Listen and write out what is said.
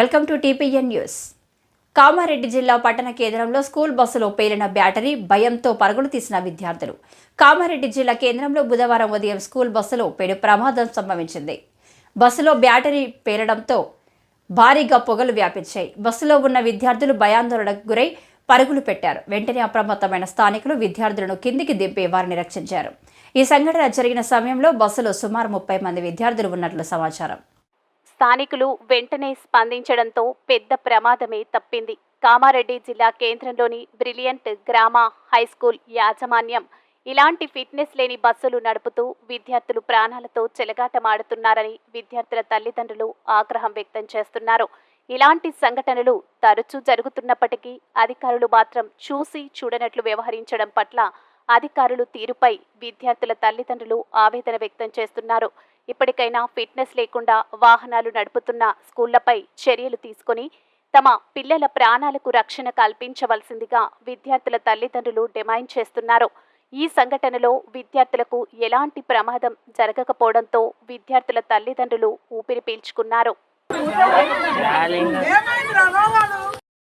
Welcome to TPN news. Kamareddy జిల్లా పట్టణ కేంద్రంలో స్కూల్ బస్సులో పేలిన బ్యాటరీ భయంతో పరుగులు తీసిన విద్యార్థులు. కామారెడ్డి జిల్లా కేంద్రంలో బుధవారం ఉదయం స్కూల్ బస్సులో పేరు ప్రమాదం సంభవించింది. బస్సులో బ్యాటరీ పేలడంతో భారీగా పొగలు వ్యాపించాయి. బస్సులో ఉన్న విద్యార్థులు భయాందోళనకు గురై పరుగులు పెట్టారు. వెంటనే అప్రమత్తమైన స్థానికులు విద్యార్థులను కిందికి దింపి వారిని రక్షించారు. ఈ సంఘటన జరిగిన సమయంలో బస్సులో సుమారు ముప్పై మంది విద్యార్థులు ఉన్నట్లు సమాచారం. స్థానికులు వెంటనే స్పందించడంతో పెద్ద ప్రమాదమే తప్పింది. కామారెడ్డి జిల్లా కేంద్రంలోని బ్రిలియంట్ గ్రామ హైస్కూల్ యాజమాన్యం ఇలాంటి ఫిట్నెస్ లేని బస్సులు నడుపుతూ విద్యార్థులు ప్రాణాలతో చెలగాటమాడుతున్నారని విద్యార్థుల తల్లిదండ్రులు ఆగ్రహం వ్యక్తం చేస్తున్నారు. ఇలాంటి సంఘటనలు తరచూ జరుగుతున్నప్పటికీ అధికారులు మాత్రం చూసి చూడనట్లు వ్యవహరించడం పట్ల అధికారులు తీరుపై విద్యార్థుల తల్లిదండ్రులు ఆవేదన వ్యక్తం చేస్తున్నారు. ఇప్పటికైనా ఫిట్నెస్ లేకుండా వాహనాలు నడుపుతున్న స్కూళ్ళపై చర్యలు తీసుకొని తమ పిల్లల ప్రాణాలకు రక్షణ కల్పించవలసిందిగా విద్యార్థుల తల్లిదండ్రులు డిమాండ్ చేస్తున్నారు. ఈ సంఘటనలో విద్యార్థులకు ఎలాంటి ప్రమాదం జరగకపోవడంతో విద్యార్థుల తల్లిదండ్రులు ఊపిరి పీల్చుకున్నారు.